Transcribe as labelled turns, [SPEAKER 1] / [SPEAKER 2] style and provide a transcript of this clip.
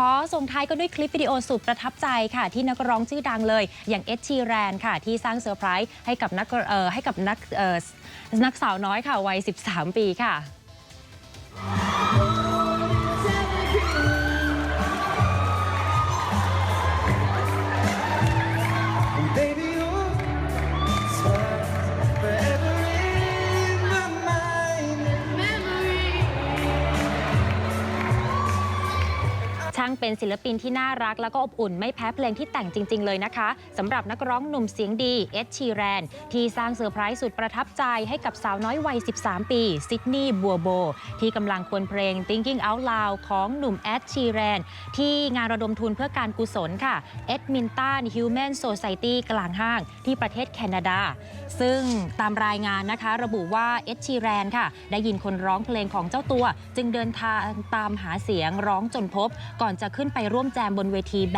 [SPEAKER 1] ขอส่งท้ายก็ด้วยคลิปวิดีโอสุดประทับใจค่ะ ที่นักร้องชื่อดังเลย อย่างเอชชีแรนค่ะ ที่สร้างเซอร์ไพรส์ให้กับนักเอ่อให้กับนักเอ่อนักสาวน้อยค่ะวัย 13 ปีค่ะางเป็นศิลปินที่น่ารักแล้วก็อบอุ่นไม่แพ้เพลงที่แต่งจริง ๆ เลยนะคะสำหรับนักร้องหนุ่มเสียงดีเอ็ดชีแรนที่สร้างเซอร์ไพรส์สุดประทับใจให้กับสาวน้อยวัย 13 ปีซิดนีย์บัวโบ ที่กำลังควนเพลง Thinking Out Loud ของหนุ่มแอดชีแรนที่งานระดมทุนเพื่อการกุศลค่ะ Edmonton Human Society กลางห้างที่ประเทศแคนาดา ซึ่งตามรายงานนะคะ ระบุว่าเอ็ดชีแรนค่ะ ได้ยินคนร้องเพลงของเจ้าตัว จึงเดินทางตามหาเสียงร้องจนพบก่อนจะขึ้นไปร่วมแจมบนเวที